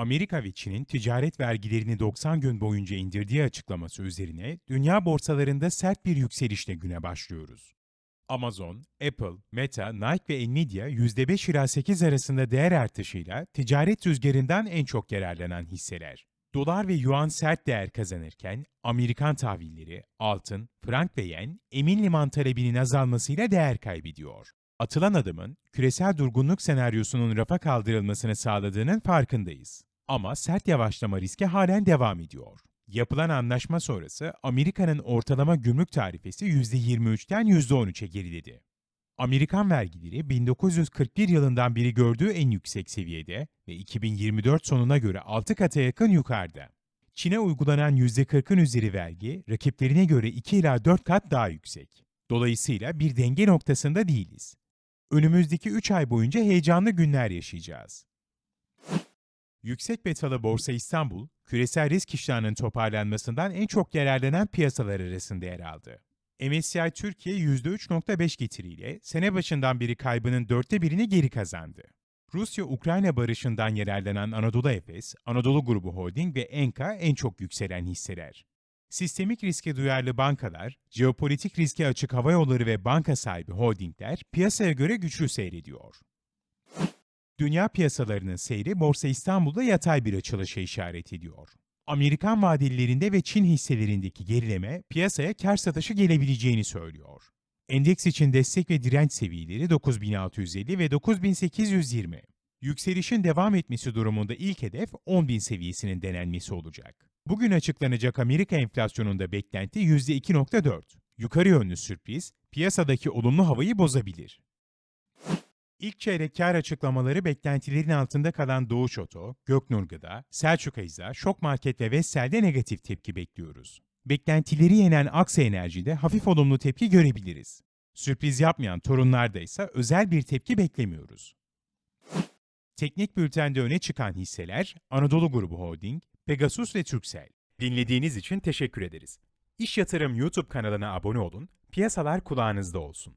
Amerika ve Çin'in ticaret vergilerini 90 gün boyunca indirdiği açıklaması üzerine dünya borsalarında sert bir yükselişle güne başlıyoruz. Amazon, Apple, Meta, Nike ve Nvidia %5 ila 8 arasında değer artışıyla ticaret rüzgarından en çok yararlanan hisseler. Dolar ve yuan sert değer kazanırken Amerikan tahvilleri, altın, frank ve yen emin liman talebinin azalmasıyla değer kaybediyor. Atılan adımın küresel durgunluk senaryosunun rafa kaldırılmasını sağladığının farkındayız. Ama sert yavaşlama riski halen devam ediyor. Yapılan anlaşma sonrası Amerika'nın ortalama gümrük tarifesi %23'ten %13'e geriledi. Amerikan vergileri 1941 yılından beri gördüğü en yüksek seviyede ve 2024 sonuna göre 6 kata yakın yukarıda. Çin'e uygulanan %40'ın üzeri vergi rakiplerine göre 2 ila 4 kat daha yüksek. Dolayısıyla bir denge noktasında değiliz. Önümüzdeki 3 ay boyunca heyecanlı günler yaşayacağız. Yüksek betalı Borsa İstanbul, küresel risk iştahının toparlanmasından en çok yararlanan piyasalar arasında yer aldı. MSCI Türkiye %3.5 getiriyle sene başından beri kaybının dörtte birini geri kazandı. Rusya-Ukrayna barışından yararlanan Anadolu Efes, Anadolu Grubu Holding ve Enka en çok yükselen hisseler. Sistemik riske duyarlı bankalar, jeopolitik riske açık hava yolları ve banka sahibi holdingler piyasaya göre güçlü seyrediyor. Dünya piyasalarının seyri Borsa İstanbul'da yatay bir açılışa işaret ediyor. Amerikan vadelilerinde ve Çin hisselerindeki gerileme piyasaya kar satışı gelebileceğini söylüyor. Endeks için destek ve direnç seviyeleri 9650 ve 9820. Yükselişin devam etmesi durumunda ilk hedef 10.000 seviyesinin denenmesi olacak. Bugün açıklanacak Amerika enflasyonunda beklenti %2.4. Yukarı yönlü sürpriz, piyasadaki olumlu havayı bozabilir. İlk çeyrek kar açıklamaları beklentilerin altında kalan Doğuş Oto, Göknur Gıda, Selçuk Ecza, Şok Market ve Vestel'de negatif tepki bekliyoruz. Beklentileri yenen Aksa Enerji'de hafif olumlu tepki görebiliriz. Sürpriz yapmayan torunlarda ise özel bir tepki beklemiyoruz. Teknik bültende öne çıkan hisseler Anadolu Grubu Holding, Pegasus ve Turkcell. Dinlediğiniz için teşekkür ederiz. İş Yatırım YouTube kanalına abone olun, piyasalar kulağınızda olsun.